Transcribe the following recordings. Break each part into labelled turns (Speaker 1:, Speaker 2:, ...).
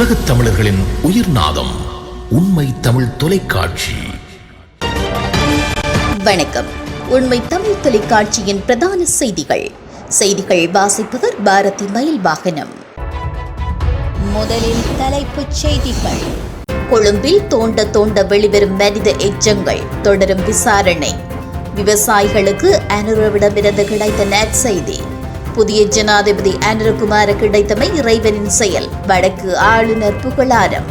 Speaker 1: உலகத் தமிழர்களின் உயிர் நாதம் உண்மை தமிழ் தொலைக்காட்சி.
Speaker 2: வணக்கம். உண்மை தமிழ் தொலைக்காட்சியின் பிரதான செய்திகள். செய்திகள் வாசிப்பவர் பாரதி மயில் வாகனம் முதலில் தலைப்புச் செய்திகள். கொழும்பில் தோண்ட தோண்ட வெளிவரும் மனித எச்சங்கள் தொடரும் விசாரணை. விவசாயிகளுக்கு அனுரவிடமிருந்து கிடைத்த நற்செய்தி. புதிய ஜனாதிபதி அனுரகுமார கிடைத்தமை இறைவனின் செயல். வடக்கு ஆளுநர் புகழாரம்.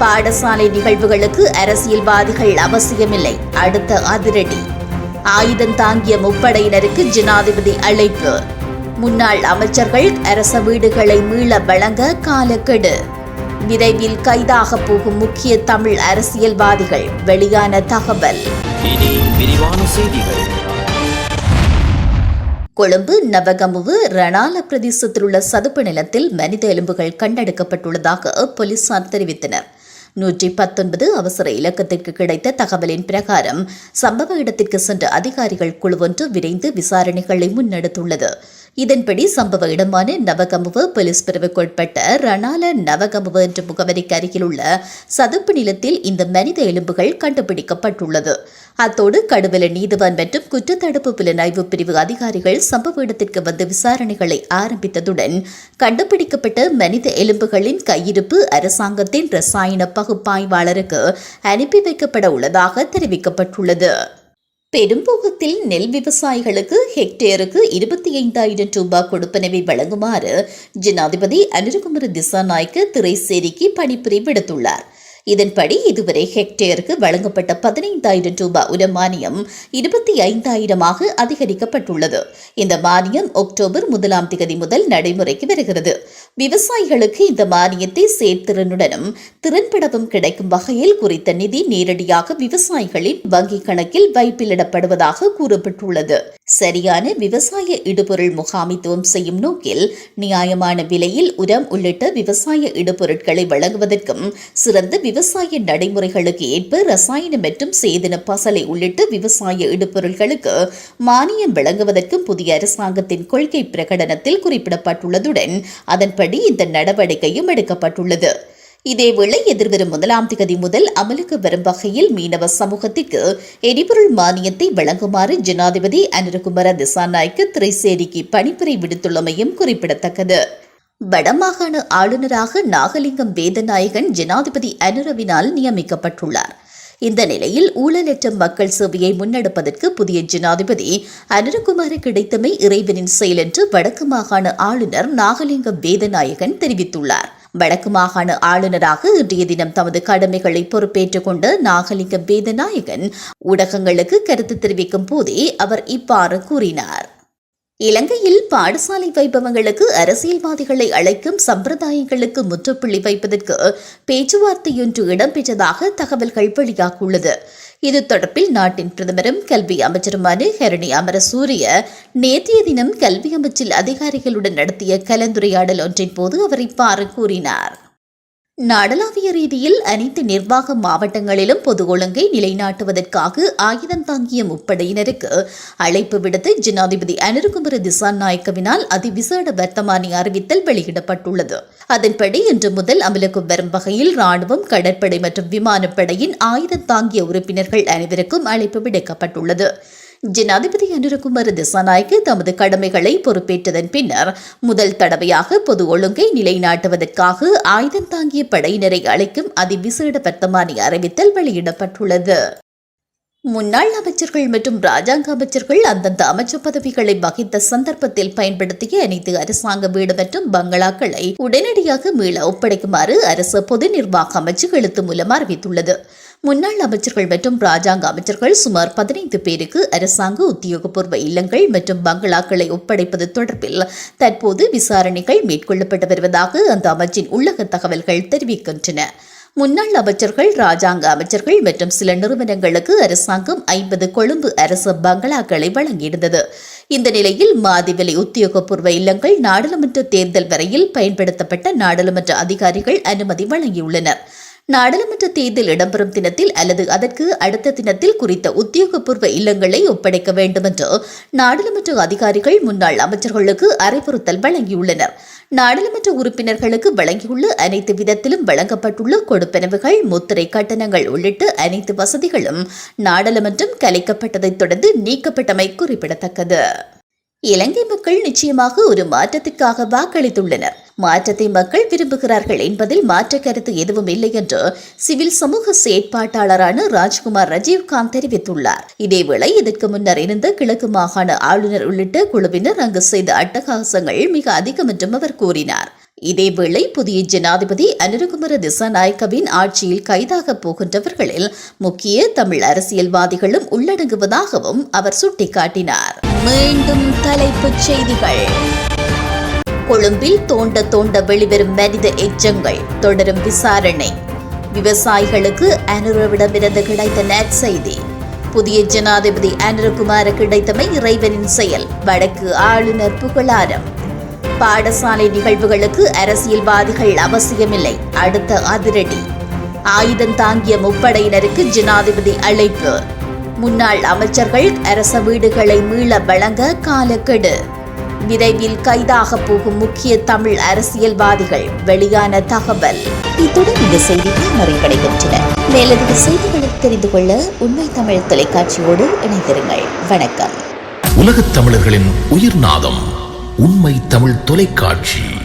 Speaker 2: பாடசாலை நிகழ்வுகளுக்கு அரசியல்வாதிகள் அவசியமில்லை. அடுத்த அதிரடி. ஆயுதம் தாங்கிய முப்படையினருக்கு ஜனாதிபதி அழைப்பு. முன்னாள் அமைச்சர்கள் அரச வீடுகளை மீள வழங்க காலக்கெடு. விரைவில் கைதாக போகும் முக்கிய தமிழ் அரசியல்வாதிகள். வெளியான தகவல்.
Speaker 3: விரிவான செய்திகள்.
Speaker 2: கொழும்பு நவகமுவு ரணால பிரதேசத்தில் உள்ள சதுப்பு நிலத்தில் மனித எலும்புகள் கண்டெடுக்கப்பட்டுள்ளதாக போலீசார் தெரிவித்தனர். நூற்றி பத்தொன்பது அவசர இலக்கத்திற்கு கிடைத்த தகவலின் பிரகாரம் சம்பவ இடத்திற்கு சென்ற அதிகாரிகள் குழு ஒன்று விரைந்து விசாரணைகளை முன்னெடுத்துள்ளது. இதன்படி சம்பவ இடமான நவகமுவ போலீஸ் பிரிவுக்குட்பட்ட ரணால நவகமுவ என்ற முகவரிக்கு அருகில் உள்ள சதுப்பு நிலத்தில் இந்த மனித எலும்புகள் கண்டுபிடிக்கப்பட்டுள்ளது. அத்தோடு கடுவல நீதிவான் மற்றும் குற்றத்தடுப்பு புலனாய்வு பிரிவு அதிகாரிகள் சம்பவ இடத்திற்கு வந்து விசாரணைகளை ஆரம்பித்ததுடன் கண்டுபிடிக்கப்பட்ட மனித எலும்புகளின் கையிருப்பு அரசாங்கத்தின் ரசாயன பகுப்பாய்வாளருக்கு அனுப்பி வைக்கப்பட உள்ளதாக தெரிவிக்கப்பட்டுள்ளது. பெரும்போகத்தில் நெல் விவசாயிகளுக்கு ஹெக்டேருக்கு இருபத்தி ஐந்தாயிரம் ரூபாய் கொடுப்பனவை வழங்குமாறு ஜனாதிபதி அனுரகுமார திசாநாயக்க திரைசேரிக்கு பணிப்புரை விடுத்துள்ளார். இதன்படி இதுவரை ஹெக்டேருக்கு வழங்கப்பட்ட பதினைந்தாயிரம் ரூபாய் உர மானியம் இருபத்தி ஐந்தாயிரமாக அதிகரிக்கப்பட்டுள்ளது. இந்த மானியம் அக்டோபர் முதலாம் தேதி முதல் நடைமுறைக்கு வருகிறது. விவசாயிகளுக்கு இந்த மானியத்தை சேர்த்திறனுடனும் திறன்படவும் கிடைக்கும் வகையில் குறித்த நிதி நேரடியாக விவசாயிகளின் வங்கிக் கணக்கில் வைப்பிலிடப்படுவதாக கூறப்பட்டுள்ளது. சரியான விவசாய இடுபொருள் முகாமித்துவம் செய்யும் நோக்கில் நியாயமான விலையில் உரம் உள்ளிட்ட விவசாய இடுபொருட்களை வழங்குவதற்கும் சிறந்த விவசாய விவசாய நடைமுறைகளுக்கு ஏற்ப ரசாயன மற்றும் சேதன பசலை உள்ளிட்ட விவசாய இடுபொருள்களுக்கு மானியம் வழங்குவதற்கும் புதிய அரசாங்கத்தின் கொள்கை பிரகடனத்தில் குறிப்பிடப்பட்டுள்ளதுடன் அதன்படி இந்த நடவடிக்கையும் எடுக்கப்பட்டுள்ளது. இதேவேளை எதிர்வரும் முதலாம் திகதி முதல் அமலுக்கு வரும் வகையில் மீனவ சமூகத்திற்கு எரிபொருள் மானியத்தை வழங்குமாறு ஜனாதிபதி அனிருகுமார திசாநாய்க்கு திரைசேரிக்கு பணிப்புரை விடுத்துள்ளமையும் குறிப்பிடத்தக்கது. வடமாகாண ஆளுநராக நாகலிங்கம் வேதநாயகன் ஜனாதிபதி அனுரவினால் நியமிக்கப்பட்டுள்ளார். இந்த நிலையில் ஊழலற்ற மக்கள் சேவையை முன்னெடுப்பதற்கு புதிய ஜனாதிபதி அனுரகுமார கிடைத்தமை இறைவனின் செயல் என்று வடக்கு மாகாண ஆளுநர் நாகலிங்கம் வேதநாயகன் தெரிவித்துள்ளார். வடக்கு மாகாண ஆளுநராக இன்றைய தினம் தமது கடமைகளை பொறுப்பேற்றுக் கொண்ட நாகலிங்கம் வேதநாயகன் ஊடகங்களுக்கு கருத்து தெரிவிக்கும் போதே அவர் இவ்வாறு கூறினார். இலங்கையில் பாடசாலை வைபவங்களுக்கு அரசியல்வாதிகளை அழைக்கும் சம்பிரதாயங்களுக்கு முற்றுப்புள்ளி வைப்பதற்கு பேச்சுவார்த்தையொன்று இடம்பெற்றதாக தகவல்கள் வெளியாகியுள்ளது. இது தொடர்பில் நாட்டின் பிரதமரும் கல்வி அமைச்சருமான ஹெரணி அமரசூரிய நேற்றைய தினம் கல்வி அமைச்சில் அதிகாரிகளுடன் நடத்திய கலந்துரையாடல் ஒன்றின் போது அவர் இவ்வாறு கூறினார். நாடளாவிய ரீதியில் அனைத்து நிர்வாக மாவட்டங்களிலும் பொது ஒழுங்கை நிலைநாட்டுவதற்காக ஆயுதம் தாங்கிய முப்படையினருக்கு அழைப்பு விடுத்து ஜனாதிபதி அனுருகுமர திசாநாயக்கவினால் அதிவிசேட வர்த்தமானி அறிவித்தல் வெளியிடப்பட்டுள்ளது. அதன்படி இன்று முதல் அமலுக்கு வரும் வகையில் ராணுவம் கடற்படை மற்றும் விமானப்படையின் ஆயுதம் தாங்கிய உறுப்பினர்கள் அனைவருக்கும் அழைப்பு விடுக்கப்பட்டுள்ளது. ஜனாதிபதி அனுரகுமார் திசாநாயக்கு தமது கடமைகளை பொறுப்பேற்றதன் பின்னர் முதல் தடவையாக பொது ஒழுங்கை நிலைநாட்டுவதற்காக ஆயுதம் தாங்கிய படையினரை அழைக்கும் அதிவிசேட வர்த்தமானி அறிவித்தல் வெளியிடப்பட்டுள்ளது. முன்னாள் அமைச்சர்கள் மற்றும் ராஜாங்க அமைச்சர்கள் அந்தந்த அமைச்சர் பதவிகளை வகித்த சந்தர்ப்பத்தில் பயன்படுத்திய அனைத்து அரசாங்க வீடு மற்றும் பங்களாக்களை உடனடியாக மீள ஒப்படைக்குமாறு அரசு பொது நிர்வாக அமைச்சு எழுத்து மூலம் அறிவித்துள்ளது. முன்னாள் அமைச்சர்கள் மற்றும் ராஜாங்க அமைச்சர்கள் சுமார் பதினைந்து பேருக்கு அரசாங்க உத்தியோகபூர்வ இல்லங்கள் மற்றும் பங்களாக்களை ஒப்படைப்பது தொடர்பில் தற்போது விசாரணைகள் மேற்கொள்ளப்பட்டு வருவதாக அந்த அமைச்சின் உள்ளக தகவல்கள் தெரிவிக்கின்றன. முன்னாள் அமைச்சர்கள் ராஜாங்க அமைச்சர்கள் மற்றும் சில நிறுவனங்களுக்கு அரசாங்கம் ஐம்பது கொழும்பு அரசு பங்களாக்களை வழங்கியிருந்தது. இந்த நிலையில் மாதிவிலை உத்தியோகபூர்வ இல்லங்கள் நாடாளுமன்ற தேர்தல் வரையில் பயன்படுத்தப்பட்ட நாடாளுமன்ற அதிகாரிகள் அனுமதி வழங்கியுள்ளனர். நாடாளுமன்ற தேர்தல் இடம்பெறும் தினத்தில் அல்லது அதற்கு அடுத்த தினத்தில் குறித்த உத்தியோகபூர்வ இல்லங்களை ஒப்படைக்க வேண்டும் என்று நாடாளுமன்ற அதிகாரிகள் முன்னாள் அமைச்சர்களுக்கு அறிவுறுத்தல் வழங்கியுள்ளனர். நாடாளுமன்ற உறுப்பினர்களுக்கு வழங்கியுள்ள அனைத்து விதத்திலும் வழங்கப்பட்டுள்ள கொடுப்பனவுகள் முத்திரை கட்டணங்கள் உள்ளிட்ட அனைத்து வசதிகளும் நாடாளுமன்றம் கலைக்கப்பட்டதைத் தொடர்ந்து நீக்கப்பட்டமை குறிப்பிடத்தக்கது. இலங்கை மக்கள் நிச்சயமாக ஒரு மாற்றத்திற்காக வாக்களித்துள்ளனர். மாற்றத்தை மக்கள் விரும்புகிறார்கள் என்பதில் மாற்ற கருத்து எதுவும் இல்லை என்று சிவில் சமூக செயற்பாட்டாளரான ராஜ்குமார் ரஜீவ்காந்த் தெரிவித்துள்ளார். இதேவேளை இதற்கு முன்னர் இருந்த கிழக்கு மாகாண ஆளுநர் உள்ளிட்ட குழுவினர் அங்கு செய்த அட்டகாசங்கள் மிக அதிகம் என்றும் அவர் கூறினார். இதேவேளை புதிய ஜனாதிபதி அனுரகுமர திசாநாயக்கவின் ஆட்சியில் கைதாக போகின்றவர்களில் முக்கிய தமிழ் அரசியல்வாதிகளும் உள்ளடங்குவதாகவும் அவர் சுட்டிக்காட்டினார். மீண்டும் தலைப்புச் செய்திகள். கொழும்பில் தோண்ட தோண்ட வெளிவரும் மனித எச்சங்கள் தொடரும் விசாரணை. விவசாயிகளுக்கு அனுரவிடமிருந்து கிடைத்த நற்செய்தி புதிய ஜனாதிபதி அனுரகுமார கிடைத்தமை இறைவனின் செயல். வடக்கு ஆளுநர் புகழாரம். பாடசாலை நிகழ்வுகளுக்கு அரசியல்வாதிகள் அவசியமில்லை. அடுத்த அதிரடி. ஆயுதம் தாங்கிய முப்படையினருக்கு ஜனாதிபதி அழைப்பு. முன்னாள் அமைச்சர்கள் அரச வீடுகளை மீள வழங்க காலக்கெடு. விரைவில் கைதாக போகும் முக்கிய தமிழ் அரசியல்வாதிகள் வெளியான தகவல். இத்துடன் இந்த செய்திகள் நிறைவடைகின்றன. மேலதிக செய்திகளை தெரிந்து கொள்ள உண்மை தமிழ் தொலைக்காட்சியோடு இணைந்திருங்கள். வணக்கம்.
Speaker 1: உலகத் தமிழர்களின் உயிர்நாதம் உண்மை தமிழ் தொலைக்காட்சி.